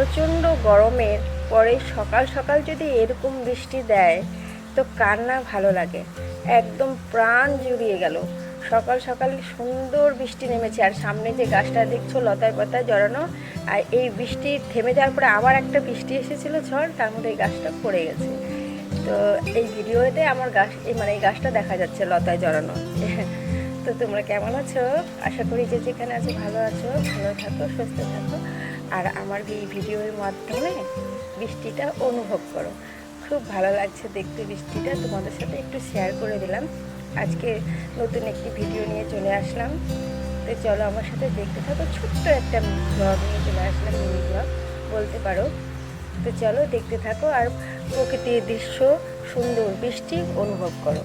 প্রচণ্ড গরমের পরে সকাল সকাল যদি এরকম বৃষ্টি দেয়, তো কার না ভালো লাগে। একদম প্রাণ জুড়িয়ে গেল। সকাল সকাল সুন্দর বৃষ্টি নেমেছে আর সামনে যে গাছটা দেখছ, লতায় পাতায় জড়ানো, আর এই বৃষ্টি থেমে যাওয়ার পরে আবার একটা বৃষ্টি এসেছিল ঝড়, তার মধ্যে এই গাছটা পড়ে গেছে। তো এই ভিডিওতে আমার গাছ, এই মানে এই গাছটা দেখা যাচ্ছে লতায় জড়ানো। তো তোমরা কেমন আছো? আশা করি যে যেখানে আছো ভালো আছো, ভালো থাকো, সুস্থ থাকো। আর আমার এই ভিডিওর মাধ্যমে বৃষ্টিটা অনুভব করো। খুব ভালো লাগছে দেখতে বৃষ্টিটা। তোমাদের সাথে একটু শেয়ার করে দিলাম। আজকে নতুন একটি ভিডিও নিয়ে চলে আসলাম। তো চলো আমার সাথে দেখতে থাকো। ছোট্ট একটা ব্লগ নিয়ে চলে আসলাম মিনি ব্লগ বলতে পারো। তো চলো দেখতে থাকো আর প্রকৃতির দৃশ্য, সুন্দর বৃষ্টি অনুভব করো।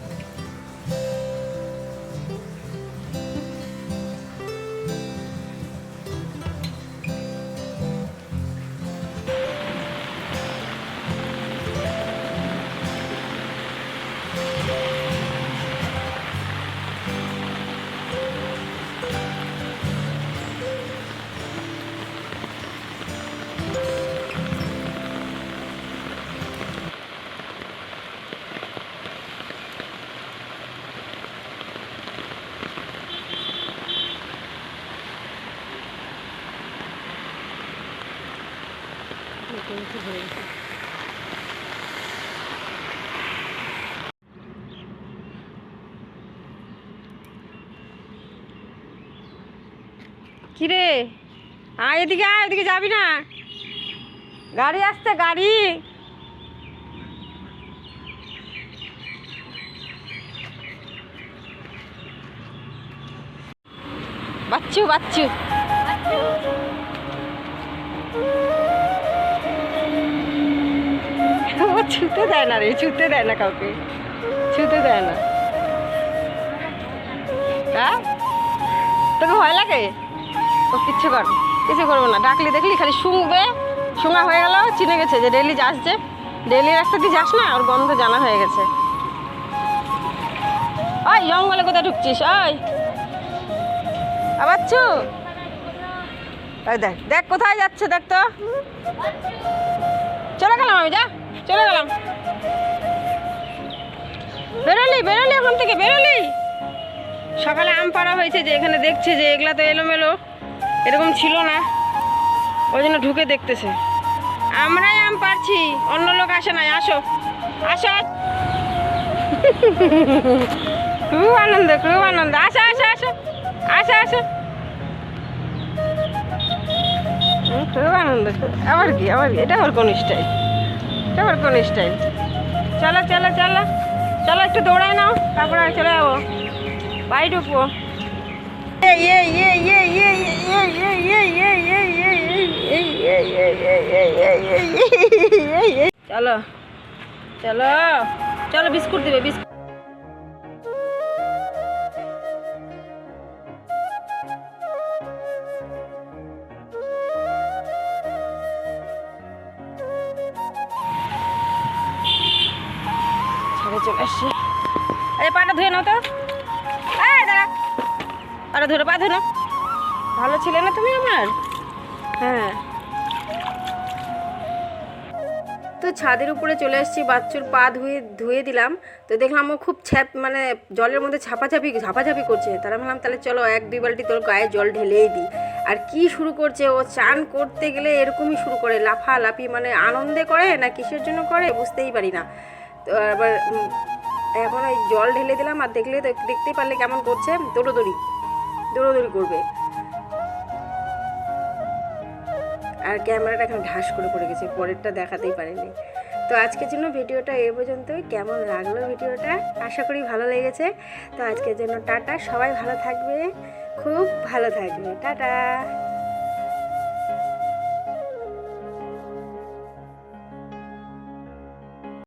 কিরে? আয় এদিকে আয় এদিকে যাবি না? গাড়ি আসছে গাড়ি। বাচ্চু বাচ্চু। ও ছুতে দেয় না রে ছুতে দেয় না কাউকে। ছুতে দেয় না। হ্যাঁ? তোকে ভয় লাগে? ও কিচ্ছু কর, কিছু করব না। ডাকলি দেখলি খালি শুংবে শুঙা হয়ে গেল, চিনে গেছে যে ডেলি যাস যে। ডেলি রাস্তা দিয়ে যাস না, ওর গন্ধ জানা হয়ে গেছে। ওই, জঙ্গলে কোথায় ঢুকছিস? ওই। আবার ওই দেখ দেখ কোথায় যাচ্ছে দেখ তো। চলে গেলাম আমি, যা। চলে গেলাম। বেরোলি বেরোলি ওখান থেকে, বেরোলি। সকালে আম পাড়া হয়েছে যে এখানে দেখছে যে এগুলা তো এলোমেলো, এরকম ছিল না। ওই জন্য ঢুকে দেখতেছে। আমরাই আম পারছি অন্য লোক আসে নাই, আসো। আসো। খুব আনন্দ খুব আনন্দ। আসো আসো আসো। আসো আসো। খুব আনন্দ। আবার কি আবার কি? এটা আমার কোন স্টাইল? এটা কোন স্টাইল চলো চলো চলো। চলো, একটু দৌড়ায় নাও, তারপরে চলে যাব। বাড়ি ঢুকবো। চলো চলো চলো, বিস্কুট দিবে, বিস্কুট। আসছি ধুয়ে নাও তো। পা ভালো ছিলে না তুমি আমার? হ্যাঁ। তো ছাদের উপরে চলে এসেছি, বাচ্চুর পা ধুয়ে ধুয়ে দিলাম। তো দেখলাম ও খুব ছ্যাপ মানে জলের মধ্যে ছাপাছাপি ছাপাছাপি করছে। তারা ভাবলাম, তাহলে চলো এক দুই বালতি তোর গায়ে জল ঢেলেই দিই। আর কি শুরু করছে? ও চান করতে গেলে এরকমই শুরু করে। লাফা লাফি মানে আনন্দে করে না কিসের জন্য করে? বুঝতেই পারি না। আবার এখন ওই জল ঢেলে দিলাম আর দেখলে তো দেখতেই পারলে কেমন করছে, দৌড়োদৌড়ি দৌড়োদৌড়ি করবে। আর ক্যামেরাটা এখন ঢাস করে পড়ে গেছে, পরেরটা দেখাতেই পারেনি। তো আজকের জন্য ভিডিওটা এ পর্যন্তই, কেমন লাগল ভিডিওটা? আশা করি ভালো লেগেছে। তো আজকের জন্য টাটা, সবাই ভালো থাকবে, খুব ভালো থাকবে, টাটা।